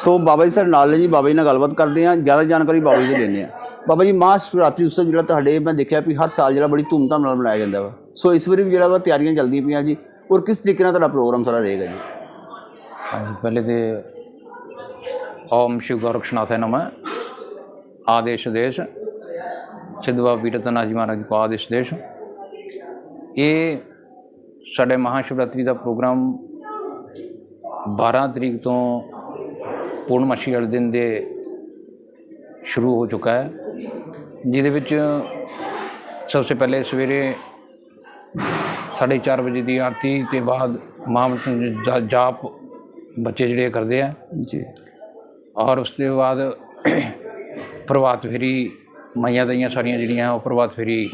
ਸੋ ਬਾਬਾ ਜੀ ਸਾਡੇ ਨਾਲ ਨੇ ਜੀ, ਬਾਬਾ ਜੀ ਨਾਲ ਗੱਲਬਾਤ ਕਰਦੇ ਆ ਜ਼ਿਆਦਾ ਜਾਣਕਾਰੀ ਬਾਬਾ ਜੀ ਤੋਂ ਲੈਂਦੇ ਆ ਬਾਬਾ ਜੀ ਮਹਾਂ ਸ਼ਿਵਰਾਤਰੀ ਉਤਸਵ ਜਿਹੜਾ ਤੁਹਾਡੇ ਮੈਂ ਦੇਖਿਆ ਵੀ ਹਰ ਸਾਲ ਜਿਹੜਾ ਬੜੀ ਧੂਮਧਾਮ ਨਾਲ ਮਨਾਇਆ ਜਾਂਦਾ ਵਾ। ਸੋ ਇਸ ਵਾਰੀ ਵੀ ਜਿਹੜਾ ਵਾ ਤਿਆਰੀਆਂ ਚੱਲਦੀਆਂ ਪਈਆਂ ਜੀ। ਔਰ ਕਿਸ ਤਰੀਕੇ ਨਾਲ ਤੁਹਾਡਾ ਪ੍ਰੋਗਰਾਮ ਸਾਰਾ ਰਹੇਗਾ ਜੀ? ਹਾਂਜੀ, ਪਹਿਲੇ ਤੇ ਓਮ ਸ਼ਿਵ ਗੋਰਖਨਾਥ ਨਮः। ਆਦੇਸ਼ ਦੇਸ਼। ਸਿੱਧਵਾ ਵੀਰਤਨਾ ਜੀ ਮਹਾਰਾਜ ਕੋ ਆਦੇਸ਼ ਦੇਸ਼। ਇਹ ਸਾਡੇ ਮਹਾਸ਼ਿਵਰਾਤਰੀ ਦਾ ਪ੍ਰੋਗਰਾਮ 12 ਤਰੀਕ ਤੋਂ ਪੂਰਨਮਾਸ਼ੀ ਵਾਲੇ ਦਿਨ ਦੇ ਸ਼ੁਰੂ ਹੋ ਚੁੱਕਾ ਹੈ ਜਿਹਦੇ ਵਿੱਚ ਸਭ ਤੋਂ ਪਹਿਲੇ ਸਵੇਰੇ ਸਾਢੇ ਚਾਰ ਵਜੇ ਦੀ ਆਰਤੀ ਤੇ ਬਾਅਦ ਮਹਾਮੰਤਰ ਦਾ ਜਾਪ ਬੱਚੇ ਜਿਹੜੇ ਕਰਦੇ ਆ। ਜੀ। ਔਰ ਉਸ ਤੋਂ ਬਾਅਦ ਪ੍ਰਭਾਤ ਫੇਰੀ ਮਾਈਆਂ ਦਾਈਆਂ ਸਾਰੀਆਂ ਜਿਹੜੀਆਂ ਉਹ ਪ੍ਰਭਾਤ ਫੇਰੀ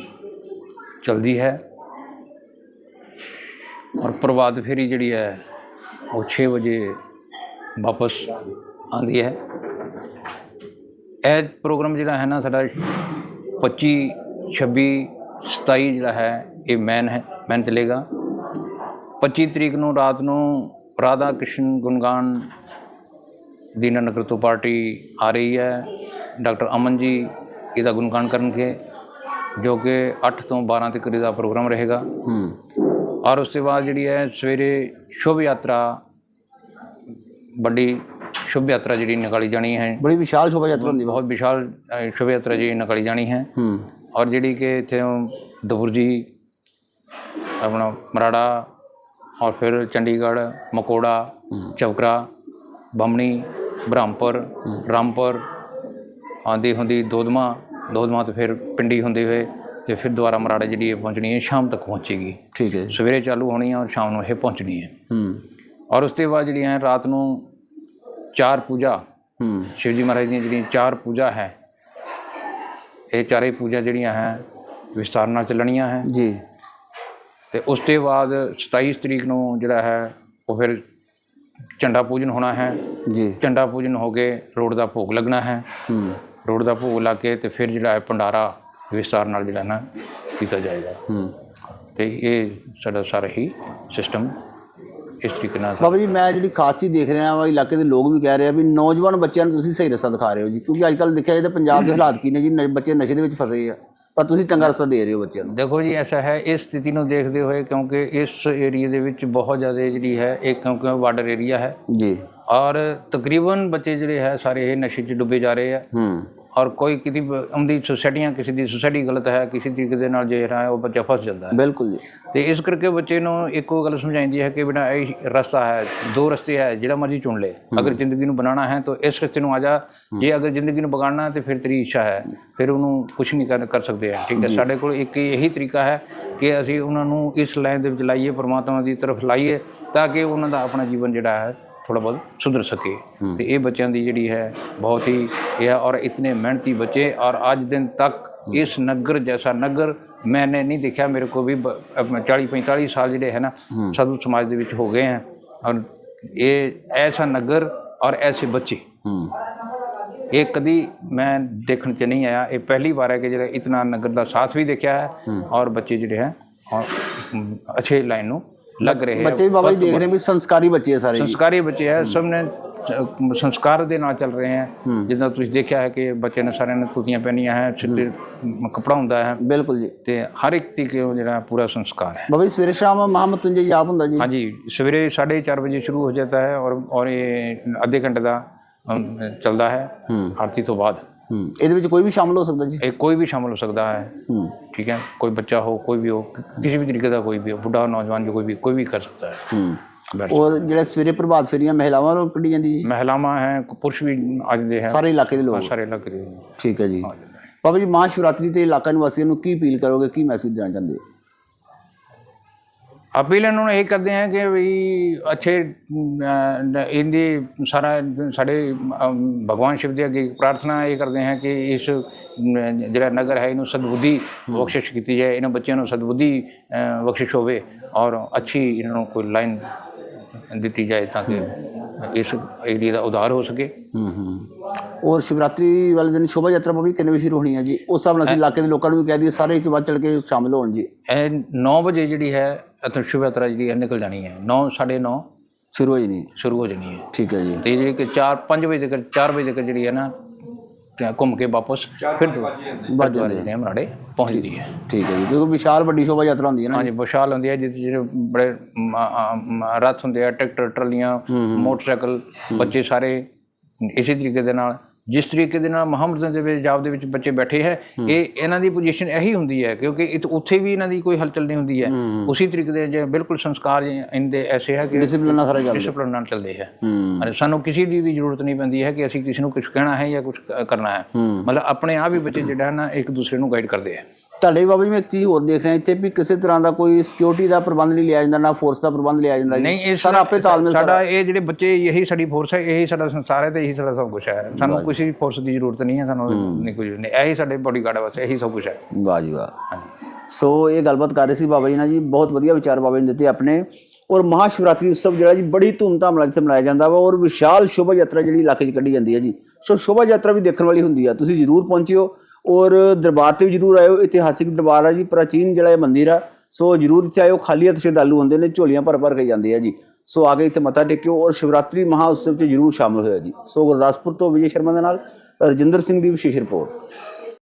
ਚਲਦੀ ਹੈ। ਔਰ ਪ੍ਰਭਾਤ ਫੇਰੀ ਜਿਹੜੀ ਹੈ ਉਹ 6 ਵਜੇ ਵਾਪਸ ਆਉਂਦੀ ਹੈ। ਇਹ ਪ੍ਰੋਗਰਾਮ ਜਿਹੜਾ ਹੈ ਨਾ ਸਾਡਾ 25 26 27 ਜਿਹੜਾ ਹੈ ਇਹ ਮੈਨ ਹੈ ਮੈਨ ਚਲੇਗਾ। 25 ਤਰੀਕ ਨੂੰ ਰਾਤ ਨੂੰ ਰਾਧਾ ਕ੍ਰਿਸ਼ਨ ਗੁਣਗਾਨ ਦੀਨਾ ਨਗਰ ਤੋਂ ਪਾਰਟੀ ਆ ਰਹੀ ਹੈ। ਡਾਕਟਰ ਅਮਨ ਜੀ ਇਹਦਾ ਗੁਣਗਾਨ ਕਰਨਗੇ ਜੋ ਕਿ 8 ਤੋਂ 12 ਤੱਕ ਦਾ ਪ੍ਰੋਗਰਾਮ ਰਹੇਗਾ। ਹੂੰ। ਔਰ ਉਸ ਤੋਂ ਬਾਅਦ ਜਿਹੜੀ ਹੈ ਸਵੇਰੇ ਸ਼ੁਭ ਯਾਤਰਾ ਵੱਡੀ ਸ਼ੁਭ ਯਾਤਰਾ ਜਿਹੜੀ ਨਿਕਾਲੀ ਜਾਣੀ ਹੈ। ਬੜੀ ਵਿਸ਼ਾਲ ਸ਼ੋਭਾ ਯਾਤਰਾ ਹੁੰਦੀ ਬਹੁਤ ਵਿਸ਼ਾਲ ਅ, ਸ਼ੁਭ ਯਾਤਰਾ ਜਿਹੜੀ ਨਿਕਾਲੀ ਜਾਣੀ ਹੈ। ਹੂੰ। ਔਰ ਜਿਹੜੀ ਕਿ ਇੱਥੇ ਦਬੁਰਜੀ ਆਪਣਾ ਮਰਾੜਾ ਔਰ ਫਿਰ ਚੰਡੀਗੜ੍ਹ ਮਕੋੜਾ ਚੌਕਰਾ ਬਮਣੀ ਬ੍ਰਹਮਪੁਰ ਰਾਮਪੁਰ ਆਂਦੀ ਹੁੰਦੀ ਦੋਦਮਾ ਦੋਦਮਾ ਤੋਂ ਫਿਰ ਪਿੰਡੀ ਹੁੰਦੇ ਹੋਏ ਤੇ ਫਿਰ ਦੁਬਾਰਾ ਮਰਾੜਾ ਜਿਹੜੀ ਇਹ ਪਹੁੰਚਣੀ ਹੈ ਸ਼ਾਮ ਤੱਕ ਪਹੁੰਚੇਗੀ। ਠੀਕ ਹੈ ਜੀ। ਸਵੇਰੇ ਚਾਲੂ ਹੋਣੀ ਹੈ ਔਰ ਸ਼ਾਮ ਨੂੰ ਇਹ ਪਹੁੰਚਣੀ ਹੈ। ਹੂੰ। ਔਰ ਉਸ ਤੋਂ ਬਾਅਦ ਜਿਹੜੀਆਂ ਹੈ ਰਾਤ ਨੂੰ ਚਾਰ ਪੂਜਾ। ਹੂੰ। ਸ਼ਿਵ ਜੀ ਮਹਾਰਾਜ ਦੀਆਂ ਜਿਹੜੀਆਂ ਚਾਰ ਪੂਜਾ ਹੈ ਇਹ ਚਾਰੇ ਪੂਜਾ ਜਿਹੜੀਆਂ ਹੈ ਵਿਸਤਾਰ ਨਾਲ ਚੱਲਣੀਆਂ ਹੈ। ਜੀ। ਤੇ ਉਸ ਤੋਂ ਬਾਅਦ 27 ਤਰੀਕ ਨੂੰ ਜਿਹੜਾ ਹੈ ਉਹ ਫਿਰ ਝੰਡਾ ਪੂਜਨ ਹੋਣਾ ਹੈ। ਜੀ। ਝੰਡਾ ਪੂਜਨ ਹੋ ਕੇ ਰੋਡ ਦਾ ਭੋਗ ਲੱਗਣਾ ਹੈ। ਹੂੰ। ਰੋਡ ਦਾ ਭੋਗ ਲਾ ਕੇ ਤੇ ਫਿਰ ਜਿਹੜਾ ਹੈ ਭੰਡਾਰਾ ਵਿਸਤਾਰ ਨਾਲ ਜਿਹੜਾ ਨਾ ਕੀਤਾ ਜਾਏਗਾ। ਹੂੰ। ਤੇ ਇਹ ਸਾਡਾ ਸਾਰਾ ਹੀ ਸਿਸਟਮ ਇਸ ਤਰੀਕੇ ਨਾਲ ਬਾਬਾ ਜੀ ਮੈਂ ਜਿਹੜੀ ਖਾਸ ਚੀਜ਼ ਦੇਖ ਰਿਹਾ ਵਾ ਇਲਾਕੇ ਦੇ ਲੋਕ ਵੀ ਕਹਿ ਰਹੇ ਆ ਵੀ ਨੌਜਵਾਨ ਬੱਚਿਆਂ ਨੂੰ ਤੁਸੀਂ ਸਹੀ ਰਸਤਾ ਦਿਖਾ ਰਹੇ ਹੋ ਜੀ। ਕਿਉਂਕਿ ਅੱਜ ਕੱਲ੍ਹ ਦੇਖਿਆ ਜਾਏ ਤਾਂ ਪੰਜਾਬ ਦੇ ਹਾਲਾਤ ਕੀ ਨੇ ਜੀ ਨ- ਬੱਚੇ ਨਸ਼ੇ ਦੇ ਵਿੱਚ ਫਸੇ ਆ। ਪਰ ਤੁਸੀਂ ਚੰਗਾ ਰਸਤਾ ਦੇ ਰਹੇ ਹੋ ਬੱਚਿਆਂ ਨੂੰ। ਦੇਖੋ ਜੀ ਐਸਾ ਹੈ ਇਸ ਸਥਿਤੀ ਨੂੰ ਦੇਖਦੇ ਹੋਏ ਕਿਉਂਕਿ ਇਸ ਏਰੀਆ ਦੇ ਵਿੱਚ ਬਹੁਤ ਜ਼ਿਆਦਾ ਜਿਹੜੀ ਹੈ ਇਹ ਕਿਉਂਕਿ ਬਾਰਡਰ ਏਰੀਆ ਹੈ। ਜੀ। ਔਰ ਤਕਰੀਬਨ ਬੱਚੇ ਜਿਹੜੇ ਹੈ ਸਾਰੇ ਇਹ ਨਸ਼ੇ 'ਚ ਡੁੱਬੇ ਜਾ ਰਹੇ ਆ। ਹੂੰ। ਔਰ ਕੋਈ ਕਿਸੇ ਉਹਦੀ ਸੁਸਾਇਟੀਆਂ ਕਿਸੇ ਦੀ ਸੁਸਾਇਟੀ ਗਲਤ ਹੈ ਕਿਸੇ ਤਰੀਕੇ ਦੇ ਨਾਲ ਜਿਹੜਾ ਹੈ ਉਹ ਬੱਚਾ ਫਸ ਜਾਂਦਾ ਹੈ। ਬਿਲਕੁਲ ਜੀ। ਤੇ ਇਸ ਕਰਕੇ ਬੱਚੇ ਨੂੰ ਇੱਕੋ ਗੱਲ ਸਮਝਾਈਂਦੀ ਹੈ ਕਿ ਬੇਟਾ ਇਹ ਰਸਤਾ ਹੈ ਦੋ ਰਸਤੇ ਹੈ ਜਿਹੜਾ ਮਰਜ਼ੀ ਚੁਣ ਲੈ। ਅਗਰ ਜ਼ਿੰਦਗੀ ਨੂੰ ਬਣਾਉਣਾ ਹੈ ਤਾਂ ਇਸ ਰਸਤੇ ਨੂੰ ਆ ਜਾ। ਜੇ ਅਗਰ ਜ਼ਿੰਦਗੀ ਨੂੰ ਵਿਗਾੜਨਾ ਹੈ ਤੇ ਫਿਰ ਤੇਰੀ ਇੱਛਾ ਹੈ। ਫਿਰ ਉਹਨੂੰ ਕੁਝ ਨਹੀਂ ਕਰ ਕਰ ਸਕਦੇ ਹੈ ਠੀਕ ਹੈ। ਸਾਡੇ ਕੋਲ ਇੱਕ ਇਹੀ ਤਰੀਕਾ ਹੈ ਕਿ ਅਸੀਂ ਉਹਨਾਂ ਨੂੰ ਇਸ ਲਾਈਨ ਦੇ ਵਿੱਚ ਲਾਈਏ ਪਰਮਾਤਮਾ ਦੀ ਤਰਫ ਲਾਈਏ ਤਾਂ ਕਿ ਉਹਨਾਂ ਦਾ ਆਪਣਾ ਜੀਵਨ ਜਿਹੜਾ ਹੈ ਥੋੜਾ ਬਹੁਤ ਸੁਧਰ ਸਕੇ। ਤੇ ਇਹ ਬੱਚਿਆਂ ਦੀ ਜਿਹੜੀ ਹੈ ਬਹੁਤ ਹੀ ਇਹ ਹੈ ਔਰ ਇਤਨੇ ਮਿਹਨਤੀ ਬੱਚੇ ਔਰ ਅੱਜ ਦਿਨ ਤੱਕ ਇਸ ਨਗਰ ਜੈਸਾ ਨਗਰ ਮੈंने ਨਹੀਂ ਦੇਖਿਆ। ਮੇਰੇ ਕੋ ਵੀ 40 45 ਸਾਲ ਜਿਹੜੇ ਹੈ ਨਾ ਸਾਧੂ ਸਮਾਜ ਦੇ ਵਿੱਚ ਹੋ ਗਏ हैं ਔਰ ਇਹ ਐਸਾ ਨਗਰ ਔਰ ਐਸੇ ਬੱਚੇ। ਇਹ ਕਦੀ ਮੈਂ ਦੇਖਣ ਚ ਨਹੀਂ ਆਇਆ। ਇਹ ਪਹਿਲੀ ਵਾਰ ਹੈ ਕਿ ਜਿਹੜਾ ਇਤਨਾ ਨਗਰ ਦਾ ਸਾਥ ਵੀ ਦੇਖਿਆ ਹੈ ਔਰ ਬੱਚੇ ਜਿਹੜੇ ਹੈ ਔਰ ਅੱਛੇ ਲਾਈਨ ਨੂੰ ਲੱਗ ਰਹੇ ਹੈ ਬੱਚੇ ਵੀ ਬਾਬਾ ਜੀ ਦੇਖ ਰਹੇ ਵੀ ਸੰਸਕਾਰੀ ਬੱਚੇ ਆ ਸਾਰੇ ਜੀ। ਸੰਸਕਾਰੀ ਬੱਚੇ ਹੈ ਸਭ ਨੇ ਸੰਸਕਾਰ ਦੇ ਨਾਲ ਚੱਲ ਰਹੇ ਹੈ। ਜਿੱਦਾਂ ਤੁਸੀਂ ਦੇਖਿਆ ਹੈ ਕਿ ਬੱਚੇ ਨੇ ਸਾਰਿਆਂ ਨੇ ਕੁੜਤੀਆਂ ਪਹਿਨੀਆਂ ਹੈ ਸਿੱਧੇ ਕੱਪੜਾ ਹੁੰਦਾ ਹੈ। ਬਿਲਕੁਲ ਜੀ। ਤੇ ਹਰ ਇੱਕ ਤਰੀਕੇ ਨਾਲ ਜਿਹੜਾ ਪੂਰਾ ਸੰਸਕਾਰ ਹੈ। ਬਾਬਾ ਜੀ ਸਵੇਰੇ ਸ਼ਾਮ ਮਹਾਮਤੁੰਜੇ ਜਾਪ ਹੁੰਦਾ ਜੀ? ਹਾਂਜੀ ਸਵੇਰੇ 4:30 ਵਜੇ ਸ਼ੁਰੂ ਹੋ ਜਾਂਦਾ ਹੈ ਔਰ ਔਰ ਇਹ ਅੱਧੇ ਘੰਟੇ ਦਾ ਅਮ, ਚੱਲਦਾ ਹੈ ਹੂੰ। ਆਰਤੀ ਤੋਂ ਬਾਅਦ। ਇਹਦੇ ਵਿੱਚ ਕੋਈ ਵੀ ਸ਼ਾਮਲ ਹੋ ਸਕਦਾ ਜੀ? ਇਹ ਕੋਈ ਵੀ ਸ਼ਾਮਲ ਹੋ ਸਕਦਾ ਹੈ। ਹੂੰ। ਠੀਕ ਹੈ ਕੋਈ ਬੱਚਾ ਹੋ ਕੋਈ ਵੀ ਹੋ ਕਿਸੇ ਵੀ ਤਰੀਕੇ ਦਾ ਕੋਈ ਵੀ ਹੋ ਬੁੱਢਾ ਨੌਜਵਾਨ ਜੋ ਕੋਈ ਵੀ ਕੋਈ ਵੀ ਕਰ ਸਕਦਾ ਹੈ। ਹੂੰ। ਬੈਠ ਔਰ ਜਿਹੜਾ ਸਵੇਰੇ ਪ੍ਰਭਾਤ ਫੇਰੀਆਂ ਮਹਿਲਾਵਾਂ ਨੂੰ ਕੱਢੀ ਜਾਂਦੀ ਜੀ? ਮਹਿਲਾਵਾਂ ਹੈ ਪੁਰਸ਼ ਵੀ ਅੱਜ ਦੇ ਹੈ। ਸਾਰੇ ਇਲਾਕੇ ਦੇ ਲੋਕ। ਸਾਰੇ ਲੱਗ ਰਹੇ ਠੀਕ ਹੈ ਜੀ। ਬਾਬਾ ਜੀ ਮਹਾਸ਼ਿਵਰਾਤਰੀ ਤੇ ਇਲਾਕਾ ਨਿਵਾਸੀਆਂ ਨੂੰ ਕੀ ਅਪੀਲ ਕਰੋਗੇ ਕੀ ਮੈਸੇਜ ਦੇਣਾ ਚਾਹੁੰਦੇ ਹੋ? ਅਪੀਲ ਇਹਨਾਂ ਨੂੰ ਇਹ ਕਰਦੇ ਹਾਂ ਕਿ ਵੀ ਅੱਛੇ ਅਮ, ਇਹਦੀ ਸਾਰਾ ਸਾਡੇ ਅਮ, ਭਗਵਾਨ ਸ਼ਿਵ ਦੇ ਅੱਗੇ ਪ੍ਰਾਰਥਨਾ ਇਹ ਕਰਦੇ ਹਾਂ ਕਿ ਇਸ ਅਮ, ਜਿਹੜਾ ਨਗਰ ਹੈ ਇਹਨੂੰ ਸਦਬੁੱਧੀ ਬਖਸ਼ਿਸ਼ ਕੀਤੀ ਜਾਏ ਇਹਨਾਂ ਬੱਚਿਆਂ ਨੂੰ ਸਦਬੁੱਧੀ ਅ, ਬਖਸ਼ਿਸ਼ ਹੋਵੇ ਔਰ ਅੱਛੀ ਇਸ ਏਰੀਆ ਦਾ ਉਧਾਰ ਹੋ ਸਕੇ। ਹੂੰ ਹੂੰ। ਔਰ ਸ਼ਿਵਰਾਤਰੀ ਵਾਲੇ ਦਿਨ ਸ਼ੋਭਾ ਯਾਤਰਾ ਜੀ ਕਿੰਨੇ ਵਜੇ ਸ਼ੁਰੂ ਹੋਣੀ ਹੈ ਜੀ? ਉਸ ਹਿਸਾਬ ਨਾਲ ਅਸੀਂ ਇਲਾਕੇ ਦੇ ਲੋਕਾਂ ਨੂੰ ਵੀ ਕਹਿ ਦਈਏ ਸਾਰੇ ਇਸ ਵੱਧ ਚੜ ਕੇ ਸ਼ਾਮਿਲ ਹੋਣ ਜੀ। ਇਹ 9 ਵਜੇ ਜਿਹੜੀ ਹੈ ਅਤਰ ਸ਼ੁਭ ਯਾਤਰਾ ਜਿਹੜੀ ਹੈ ਨਿਕਲ ਜਾਣੀ ਹੈ। 9 9:30 ਸ਼ੁਰੂ ਹੋ ਜਾਣੀ। ਸ਼ੁਰੂ ਹੋ ਜਾਣੀ ਹੈ। ਠੀਕ ਹੈ ਜੀ। ਤੇ ਜਿਹੜੀ ਕਿ 4 5 ਵਜੇ ਤੱਕ 4 ਵਜੇ ਤੱਕ ਜਿਹੜੀ ਹੈ ਨਾ ਘੁੰਮ ਕੇ ਵਾਪਸ ਫਿਰ ਵੱਜ ਜਾਂਦੇ ਜਿਹੜੇ ਮਰਾੜੇ ਪਹੁੰਚਦੀ ਹੈ ਠੀਕ ਹੈ। ਜੀ ਕਿਉਂਕਿ ਵਿਸ਼ਾਲ ਵੱਡੀ ਸ਼ੋਭਾ ਯਾਤਰਾ ਹੁੰਦੀ ਹੈ ਨਾ ਹਾਂਜੀ ਵਿਸ਼ਾਲ ਹੁੰਦੀ ਹੈ ਜਿਹਦੇ ਜਿਹੜੇ ਬੜੇ ਰੱਥ ਹੁੰਦੇ ਆ ਟਰੈਕਟਰ ਟਰਾਲੀਆਂ ਮੋਟਰਸਾਈਕਲ ਬੱਚੇ ਸਾਰੇ ਇਸੇ ਤਰੀਕੇ ਦੇ ਨਾਲ ਜਿਸ ਤਰੀਕੇ ਦੇ ਨਾਲ ਮੁਹੰਮਦ ਦੇ ਵਿੱਚ ਜਾਬ ਦੇ ਵਿੱਚ ਬੱਚੇ ਬੈਠੇ ਹੈ ਇਹ ਇਹਨਾਂ ਦੀ ਪੋਜੀਸ਼ਨ ਇਹੀ ਹੁੰਦੀ ਹੈ ਕਿਉਂਕਿ ਇਤ- ਉੱਥੇ ਵੀ ਇਹਨਾਂ ਦੀ ਕੋਈ ਹਲਚਲ ਨਹੀਂ ਹੁੰਦੀ ਹੈ। ਉਸੇ ਤਰੀਕੇ ਦੇ ਜੇ ਬਿਲਕੁਲ ਸੰਸਕਾਰ ਇਹਦੇ ਐਸੇ ਹੈ ਕਿ ਡਿਸਪਲਿਨ ਨਾਲ ਸਾਰਾ ਚੱਲਦਾ। ਡਿਸਪਲਿਨ ਨਾਲ ਚੱਲਦੇ ਹੈ। ਹੂੰ। ਅਰੇ ਸਾਨੂੰ ਕਿਸੇ ਦੀ ਵੀ ਜ਼ਰੂਰਤ ਨਹੀਂ ਪੈਂਦੀ ਹੈ ਕਿ ਅਸੀਂ ਕਿਸੇ ਨੂੰ ਕੁਝ ਕਹਿਣਾ ਹੈ ਜਾਂ ਕੁਝ ਕਰਨਾ ਹੈ। ਮਤਲਬ ਆਪਣੇ ਆਪ ਹੀ ਬੱਚੇ ਜਿਹੜਾ ਹੈ ਨਾ ਇੱਕ ਦੂਸਰੇ ਨੂੰ ਗਾਈਡ ਕਰਦੇ ਆ ਤੁਹਾਡੇ ਬਾਬਾ ਜੀ ਮੈਂ ਇੱਕ ਚੀਜ਼ ਹੋਰ ਦੇਖ ਰਿਹਾ ਇੱਥੇ ਵੀ ਕਿਸੇ ਤਰ੍ਹਾਂ ਦਾ ਕੋਈ ਸਿਕਿਉਰਿਟੀ ਦਾ ਪ੍ਰਬੰਧ ਨਹੀਂ ਲਿਆ ਜਾਂਦਾ ਨਾ ਫੋਰਸ ਦਾ ਪ੍ਰਬੰਧ ਲਿਆ ਜਾਂਦਾ। ਨਹੀਂ ਇਹ ਸਾਰਾ ਆਪੇ ਤਾਲਮੇਲ ਸਾਡਾ ਇਹ ਜਿਹੜੇ ਬੱਚੇ ਇਹੀ ਸਾਡੀ ਫੋਰਸ ਹੈ ਇਹੀ ਸਾਡਾ ਸੰਸਾਰ ਹੈ ਤੇ ਇਹੀ ਸਾਡਾ ਸਭ ਕੁਝ ਹੈ। ਸਾਨੂੰ ਕਿਸੇ ਫੋਰਸ ਦੀ ਜ਼ਰੂਰਤ ਨਹੀਂ ਹੈ ਸਾਨੂੰ ਨਹੀਂ ਕੁਝ ਨਹੀਂ ਇਹੀ ਸਾਡੇ ਬਾਡੀਗਾਰਡ ਬਸ ਇਹੀ ਸਭ ਕੁਝ ਹੈ। ਵਾਹ ਜੀ ਵਾਹ। ਸੋ ਇਹ ਗੱਲਬਾਤ ਕਰ ਰਹੇ ਸੀ ਬਾਬਾ ਜੀ ਨਾਲ ਜੀ ਬਹੁਤ ਵਧੀਆ ਵਿਚਾਰ ਬਾਬਾ ਜੀ ਨੇ ਦਿੱਤੇ ਆਪਣੇ। ਔਰ ਮਹਾਸ਼ਿਵਰਾਤਰੀ ਉਤਸਵ ਜਿਹੜਾ ਜੀ ਬੜੀ ਧੂਮਧਾਮ ਨਾਲ ਇੱਥੇ ਮਨਾਇਆ ਜਾਂਦਾ ਵਾ ਔਰ ਵਿਸ਼ਾਲ ਸ਼ੋਭਾ ਯਾਤਰਾ ਜਿਹੜੀ ਇਲਾਕੇ 'ਚ ਕੱਢੀ ਜਾਂਦੀ ਹੈ ਜੀ। ਸੋ ਸ਼ੋਭਾ ਯਾਤਰਾ ਵੀ ਦੇਖਣ ਵਾਲੀ ਹੁੰਦੀ ਆ ਤੁਸੀਂ ਜ਼ਰੂਰ ਪਹੁੰਚਿਓ। ਔਰ ਦਰਬਾਰ ਤੇ ਵੀ ਜ਼ਰੂਰ ਆਇਓ, ਇਤਿਹਾਸਿਕ ਦਰਬਾਰ ਆ ਜੀ, ਪ੍ਰਾਚੀਨ ਜਿਹੜਾ ਇਹ ਮੰਦਿਰ ਆ, ਸੋ ਜ਼ਰੂਰ ਇੱਥੇ ਆਇਓ, ਖਾਲੀ ਹੱਥ ਸ਼ਰਧਾਲੂ ਹੁੰਦੇ ਨੇ, ਝੋਲੀਆਂ ਭਰ ਭਰ ਕੇ ਜਾਂਦੇ ਆ ਜੀ। ਸੋ ਆ ਕੇ ਇੱਥੇ ਮੱਥਾ ਟੇਕਿਓ ਔਰ ਸ਼ਿਵਰਾਤਰੀ ਮਹਾ ਉਤਸਵ 'ਚ ਜ਼ਰੂਰ ਸ਼ਾਮਲ ਹੋਇਆ ਜੀ। ਸੋ ਗੁਰਦਾਸਪੁਰ ਤੋਂ ਵਿਜੇ ਸ਼ਰਮਾ ਦੇ ਨਾਲ ਰਜਿੰਦਰ ਸਿੰਘ ਦੀ ਵਿਸ਼ੇਸ਼ ਰਿਪੋਰਟ।